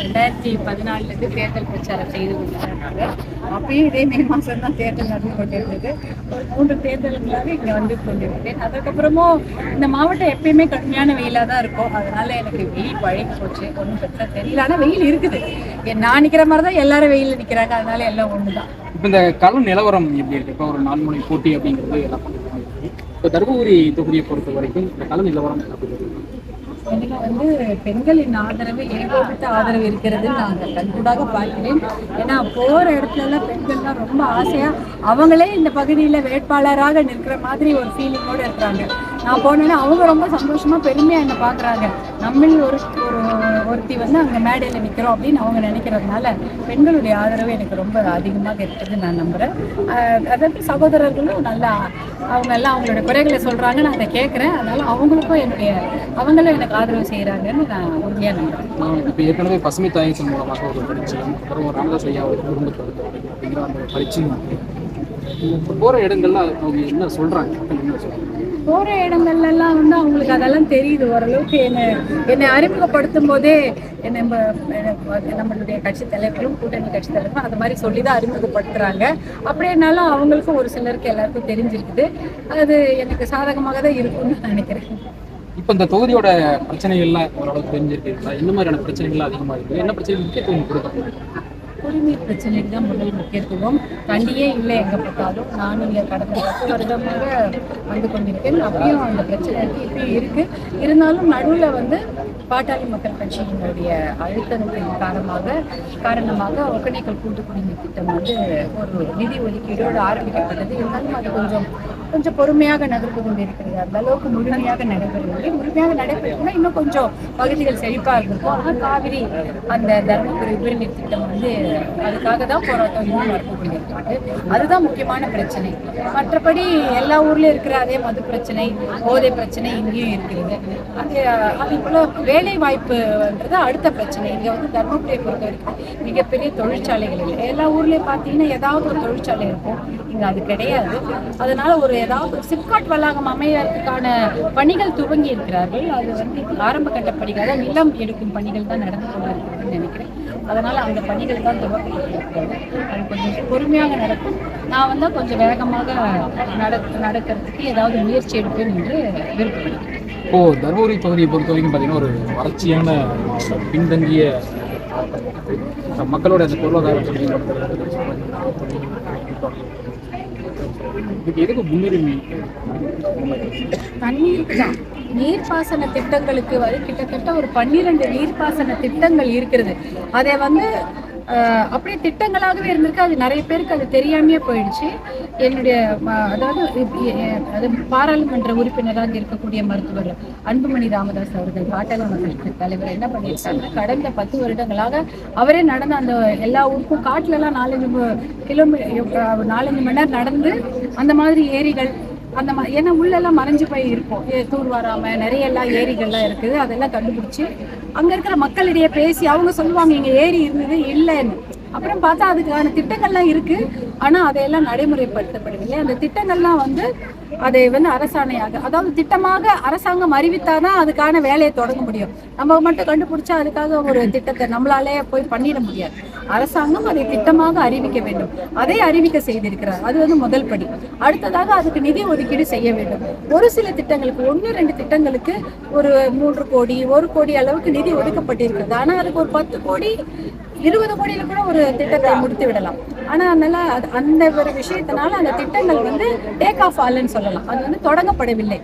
ரெண்டாயிரத்தி பதினாலுலேருந்து தேர்தல் பிரச்சாரம் செய்து கொண்டிருந்தாங்க அப்பயும் இதே மே மாதம் தான் தேர்தல் நடந்து கொண்டிருந்தது. ஒரு மூன்று தேர்தல்களாக இங்கே வந்து கொண்டிருக்கேன் அதுக்கப்புறமும் இந்த மாவட்டம் எப்பயுமே கடுமையான வெயிலாக தான் இருக்கும். அதனால எனக்கு வெயில் பழகி போச்சு. ஒன்றும் பிரச்சனை தெரியல. ஆனால் வெயில் இருக்குது. நான் நிற்கிற மாதிரி தான் எல்லாரும் வெயிலில் நிற்கிறாங்க அதனால எல்லாம் ஒன்று தான் இப்போ இந்த கள நிலவரம் எப்படி இருக்கு? இப்போ ஒரு நான்முனை போட்டி அப்படிங்கிறது எல்லாம் இப்போ தருமபுரி தொகுதியை பொறுத்த வரைக்கும் இந்த கள நிலவரம் எப்படி வந்து பெண்களின் ஆதரவு ஏகோபித்த ஆதரவு இருக்கிறது நான் கண்கூடாக பார்க்கிறேன். ஏன்னா போகிற இடத்துல எல்லாம் பெண்கள்லாம் ரொம்ப ஆசையா அவங்களே இந்த பகுதியில் வேட்பாளராக நிற்கிற மாதிரி ஒரு ஃபீலிங்கோடு இருக்கிறாங்க. நான் போனேன்னா அவங்க ரொம்ப சந்தோஷமா பெருமையா என்னை பார்க்குறாங்க. நம்மில் ஒரு ஒரு ஒருத்தி வந்து அங்கே மேடையில் நிற்கிறோம் அப்படின்னு அவங்க நினைக்கிறதுனால பெண்களுடைய ஆதரவு எனக்கு ரொம்ப அதிகமாக இருக்குது நான் நம்புகிறேன் அதாவது சகோதரர்களும் நல்லா அவங்க எல்லாம் அவங்களோட குறைகளை சொல்கிறாங்க நான் அதை கேட்குறேன். அதனால அவங்களுக்கும் என்னுடைய அவங்களும் எனக்கு ஆதரவு செய்கிறாங்கன்னு நான் உறுதியாக நம்புகிறேன் நான் இப்போ ஏற்கனவே பசுமை தாயத்தின் மூலமாக ஒரு பரீட்சையும் அப்புறம் ஒரு ராமதாஸ் ஐயா ஒரு குடும்ப அப்படிங்கிற அந்த பரீட்சையும் போகிற இடங்கள்ல அவங்க என்ன சொல்கிறாங்க என்ன சொல்கிறாங்க போகிற இடங்கள்லாம் வந்து அவங்களுக்கு அதெல்லாம் தெரியுது. ஓரளவுக்கு என்னை என்னை அறிமுகப்படுத்தும் போதே என்னை நம்ம நம்மளுடைய கட்சி தலைவரும் கூட்டணி கட்சி தலைவரும் அது மாதிரி சொல்லி தான் அறிமுகப்படுத்துகிறாங்க அப்படின்னாலும் அவங்களுக்கும் ஒரு சிலருக்கு எல்லாருக்கும் தெரிஞ்சிருக்குது. அது எனக்கு சாதகமாக தான் இருக்கும்னு நினைக்கிறேன். இப்போ இந்த தொகுதியோட பிரச்சனைகள்லாம் ஓரளவுக்கு தெரிஞ்சிருக்கீங்களா என்ன மாதிரியான பிரச்சனைகள் அதிகமாக இருக்குது என்ன பிரச்சனை முக்கியத்துவம் கொடுக்க குடிநீர் பிரச்சனைக்கு தான் முதல் முக்கியத்துவம். தண்ணியே இல்லை எங்கே பார்த்தாலும் நான் இங்கே கடந்த பத்து வருடமாக வந்து கொண்டிருக்கேன். அப்பயும் அந்த பிரச்சனை இருக்கு இப்பயும் இருந்தாலும் நடுவில் வந்து பாட்டாளி மக்கள் கட்சியினுடைய அழுத்தத்தின் காரணமாக காரணமாக ஒகேனக்கல் கூட்டு குடிநீர் திட்டம் வந்து ஒரு நிதி ஒதுக்கீடோடு ஆரம்பிக்கப்பட்டது. இருந்தாலும் அது கொஞ்சம் கொஞ்சம் பொறுமையாக நகர்ந்து கொண்டிருக்கிறது. அந்த அளவுக்கு முழுமையாக நடைபெறவில்லை. முழுமையாக நடைபெறணும்னா இன்னும் கொஞ்சம் பகுதிகள் செழிப்பாக இருந்திருக்கும் ஆனால் காவிரி அந்த தருமபுரி உபரிநீர் திட்டம் வந்து அதுக்காக தான் போராட்டம் இன்னும் நடந்து அதுதான் முக்கியமான பிரச்சனை. மற்றபடி எல்லா ஊர்லயும் இருக்கிற அதே மது பிரச்சனை போதை பிரச்சனை இங்கேயும் இருக்கிறது. அது அது போல வேலை வாய்ப்புன்றது அடுத்த பிரச்சனை. இங்க வந்து தர்மபுரியை பொறுத்த வரைக்கும் மிகப்பெரிய தொழிற்சாலைகள் இல்லை. எல்லா ஊர்லயும் பார்த்தீங்கன்னா ஏதாவது ஒரு தொழிற்சாலை இருக்கும். இங்க அது கிடையாது. அதனால ஒரு ஏதாவது சிப்காட் வளாகம் அமையறதுக்கான பணிகள் துவங்கி இருக்கிறார்கள். அது வந்து ஆரம்ப கட்ட பணிகள் அதாவது நிலம் எடுக்கும் பணிகள் தான் நடந்து கொண்டிருக்கிறதுன்னு நினைக்கிறேன். அதனால அந்த பணிகள் தான் துவக்கப்பட்டிருக்கிறது அது கொஞ்சம் பொறுமையாக நடக்கும். நான் வந்து கொஞ்சம் வேகமாக நட நடக்கிறதுக்கு ஏதாவது முயற்சி எடுப்பேன் என்று விருப்பப்படுகிறேன். இப்போ தருமபுரி தொகுதியை பொறுத்த வரைக்கும் பார்த்தீங்கன்னா ஒரு வறட்சியான பின்தங்கிய. மக்களோட அந்த பொருளாதார இதுக்கு எதுக்கு முன்னுரிமை? தண்ணீருக்கு தான். நீர்ப்பாசன திட்டங்களுக்கு வந்து கிட்டத்தட்ட ஒரு பன்னிரண்டு நீர்ப்பாசன திட்டங்கள் இருக்கிறது. அதை வந்து அப்படியே திட்டங்களாகவே இருந்திருக்கு. அது நிறைய பேருக்கு அது தெரியாமையே போயிடுச்சு. என்னுடைய அதாவது அது பாராளுமன்ற உறுப்பினராக இருக்கக்கூடிய மருத்துவர் அன்புமணி ராமதாஸ் அவர்கள் பாட்டாளி மக்கள் தலைவர் என்ன பண்ணியிருக்காங்க கடந்த பத்து வருடங்களாக அவரே நடந்த அந்த எல்லா ஊருக்கும் காட்டிலலாம் நாலஞ்சு கிலோமீட்டர் நாலஞ்சு மணி நேரம் நடந்து அந்த மாதிரி ஏரிகள் அந்த ம ஏன்னா உள்ளெல்லாம் மறைஞ்சு போய் இருக்கும் ஏ, தூர் வராம நிறைய எல்லாம் ஏரிகள்லாம் இருக்குது. அதெல்லாம் கண்டுபிடிச்சி அங்கே இருக்கிற மக்களிடையே பேசி அவங்க சொல்லுவாங்க இங்கே ஏரி இருந்தது இல்லைன்னு. அப்புறம் பார்த்தா அதுக்கான திட்டங்கள்லாம் இருக்கு. ஆனா அதையெல்லாம் நடைமுறைப்படுத்தப்படவில்லை. அந்த திட்டங்கள்லாம் வந்து அதை வந்து அரசாணையாக அதாவது திட்டமாக அரசாங்கம் அறிவித்தாதான் அதுக்கான வேலையை தொடங்க முடியும். நம்ம மட்டும் கண்டுபிடிச்சா அதுக்காக ஒரு திட்டத்தை நம்மளாலே போய் பண்ணிட முடியாது. அரசாங்கம் அதை திட்டமாக அறிவிக்க வேண்டும். அதை அறிவிக்க செய்திருக்கிறார். அது வந்து முதல் படி. அடுத்ததாக அதுக்கு நிதி ஒதுக்கீடு செய்ய வேண்டும். ஒரு சில திட்டங்களுக்கு ஒன்று ரெண்டு திட்டங்களுக்கு ஒரு மூன்று கோடி ஒரு கோடி அளவுக்கு நிதி ஒதுக்கப்பட்டிருக்கிறது. ஆனால் அதுக்கு ஒரு பத்து கோடி இருபது கோடியில கூட ஒரு திட்டத்தை முடித்து விடலாம் ஆனா அதனால அது- அந்த ஒரு விஷயத்தினால அந்த திட்டங்கள் வந்து டேக் ஆஃப் ஆல்னு சொல்லலாம். அது வந்து தொடங்கப்படவில்லை.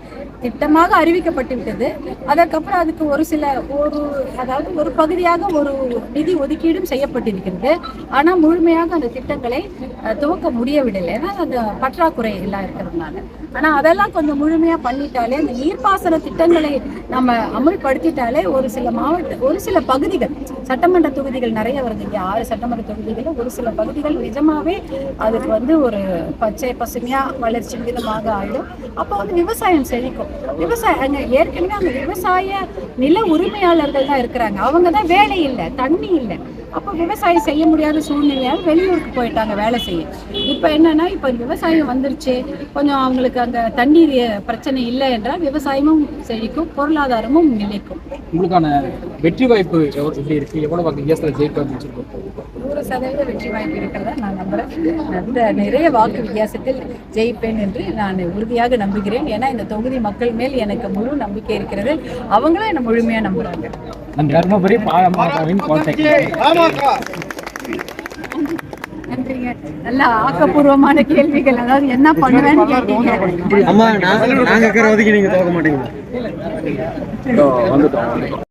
திட்டமாக அறிவிக்கப்பட்டு விட்டது அதற்கப்புறம் அதுக்கு ஒரு சில ஒரு அதாவது ஒரு பகுதியாக ஒரு நிதி ஒதுக்கீடும் செய்யப்பட்டிருக்கிறது. ஆனால் முழுமையாக அந்த திட்டங்களை துவக்க முடியவிடலை. ஏன்னா அந்த பற்றாக்குறை எல்லாம் இருக்கிறதுனால. ஆனால் அதெல்லாம் கொஞ்சம் முழுமையாக பண்ணிட்டாலே அந்த நீர்ப்பாசன திட்டங்களை நம்ம அமல்படுத்திட்டாலே ஒரு சில மாவட்ட ஒரு சில பகுதிகள் சட்டமன்ற தொகுதிகள் நிறைய வருது. இங்கே ஆறு சட்டமன்ற தொகுதிகள் ஒரு சில பகுதிகள் நிஜமாவே அதுக்கு வந்து ஒரு பச்சை பசுமையாக வளர்ச்சி விதமாக ஆயிடும். அப்போ வந்து விவசாயம் செழிக்கும். விவசாய அங்கே ஏற்கனவே அங்க விவசாய நில உரிமையாளர்கள் தான் இருக்கிறாங்க. அவங்க தான் வேலை இல்லை தண்ணி இல்லை. அப்போ விவசாயம் செய்ய முடியாத சூழ்நிலையால் வெளியூருக்கு போயிட்டாங்க வேலை செய்ய. இப்போ என்னன்னா இப்போ விவசாயம் வந்துருச்சு. கொஞ்சம் அவங்களுக்கு அங்க தண்ணீர் பிரச்சனை இல்லை என்றால் விவசாயமும் செழிக்கும் பொருளாதாரமும் நிலைக்கும். உங்களுக்கான வெற்றி வாய்ப்பு எப்படி இருக்கு? எவ்வளவு வாக்கு வித்தியாசத்தில் சொல்லுவோம் நூறு சதவீத வெற்றி வாய்ப்பு இருக்கிறதா நான் நம்புறேன். அந்த நிறைய வாக்கு வித்தியாசத்தில் ஜெயிப்பேன் என்று நான் உறுதியாக நம்புகிறேன். ஏன்னா இந்த தொகுதி மக்கள் மேல் எனக்கு முழு நம்பிக்கை இருக்கிறது. அவங்களும் என்னை முழுமையா நம்புறாங்க. தருமபுரி பாமகவின் கோட்டை நன்றிங்க. நல்ல ஆக்கப்பூர்வமான கேள்விகள். அதாவது என்ன பண்ணுவேன்னு கேட்டீங்க. அம்மா நான் நாங்க இருக்கிற ஒதுக்கி நீங்க தோக்க வந்துட்டோம்.